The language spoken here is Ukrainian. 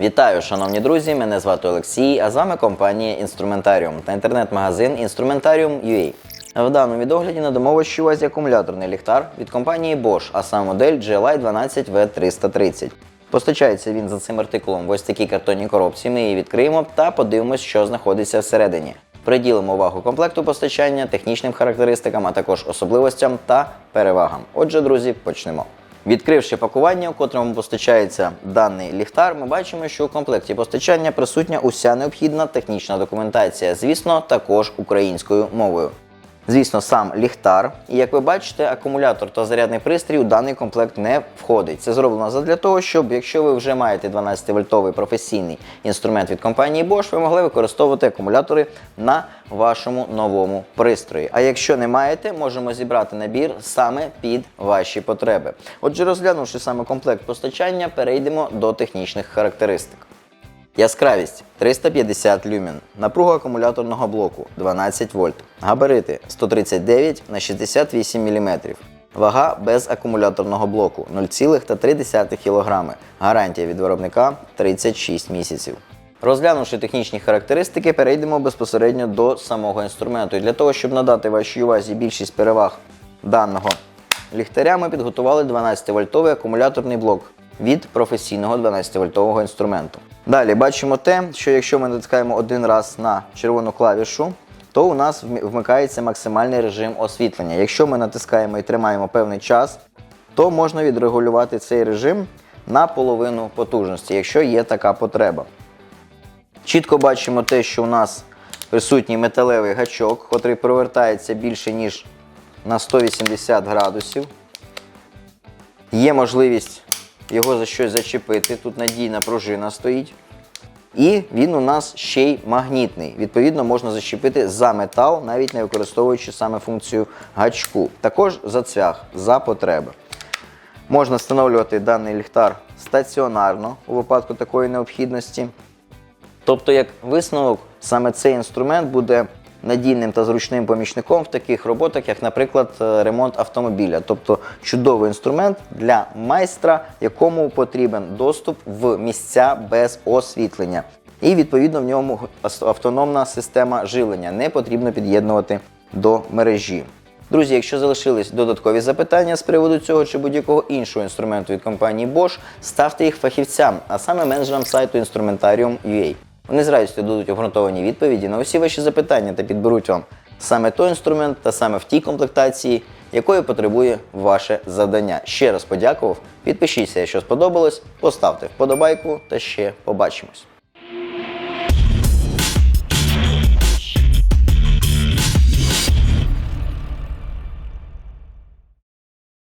Вітаю, шановні друзі! Мене звати Олексій, а з вами компанія Інструментаріум та інтернет-магазин Instrumentarium.ua. В даному відогляді надамо вашій увазі акумуляторний ліхтар від компанії Bosch, а саме модель GLI 12 V330. Постачається він за цим артикулом в ось такій картонній коробці. Ми її відкриємо та подивимось, що знаходиться всередині. Приділимо увагу комплекту постачання, технічним характеристикам, а також особливостям та перевагам. Отже, друзі, почнемо. Відкривши пакування, у котрому постачається даний ліхтар, ми бачимо, що у комплекті постачання присутня уся необхідна технічна документація, звісно, також українською мовою. Звісно, сам ліхтар, і як ви бачите, акумулятор та зарядний пристрій у даний комплект не входить. Це зроблено задля того, щоб якщо ви вже маєте 12-вольтовий професійний інструмент від компанії Bosch, ви могли використовувати акумулятори на вашому новому пристрої. А якщо не маєте, можемо зібрати набір саме під ваші потреби. Отже, розглянувши саме комплект постачання, перейдемо до технічних характеристик. Яскравість 350 люмен. Напруга акумуляторного блоку 12 вольт. Габарити 139 на 68 мм. Вага без акумуляторного блоку 0,3 кг. Гарантія від виробника 36 місяців. Розглянувши технічні характеристики, перейдемо безпосередньо до самого інструменту. І для того, щоб надати вашій увазі більшість переваг даного ліхтаря, ми підготували 12-вольтовий акумуляторний блок від професійного 12-вольтового інструменту. Далі бачимо те, що якщо ми натискаємо один раз на червону клавішу, то у нас вмикається максимальний режим освітлення. Якщо ми натискаємо і тримаємо певний час, то можна відрегулювати цей режим на половину потужності, якщо є така потреба. Чітко бачимо те, що у нас присутній металевий гачок, котрий провертається більше, ніж на 180 градусів. Є можливість його за щось зачепити. Тут надійна пружина стоїть. І він у нас ще й магнітний. Відповідно, можна зачепити за метал, навіть не використовуючи саме функцію гачку. Також за цвях, за потреби. Можна встановлювати даний ліхтар стаціонарно у випадку такої необхідності. Тобто, як висновок, саме цей інструмент буде надійним та зручним помічником в таких роботах, як, наприклад, е, ремонт автомобіля. Тобто чудовий інструмент для майстра, якому потрібен доступ в місця без освітлення. І відповідно в ньому автономна система живлення не потрібно під'єднувати до мережі. Друзі, якщо залишились додаткові запитання з приводу цього чи будь-якого іншого інструменту від компанії Bosch, ставте їх фахівцям, а саме менеджерам сайту Instrumentarium.ua. Вони з радістю дадуть обґрунтовані відповіді на усі ваші запитання та підберуть вам саме той інструмент та саме в тій комплектації, якої потребує ваше завдання. Ще раз подякував. Підпишіться, якщо сподобалось, поставте вподобайку та ще побачимось.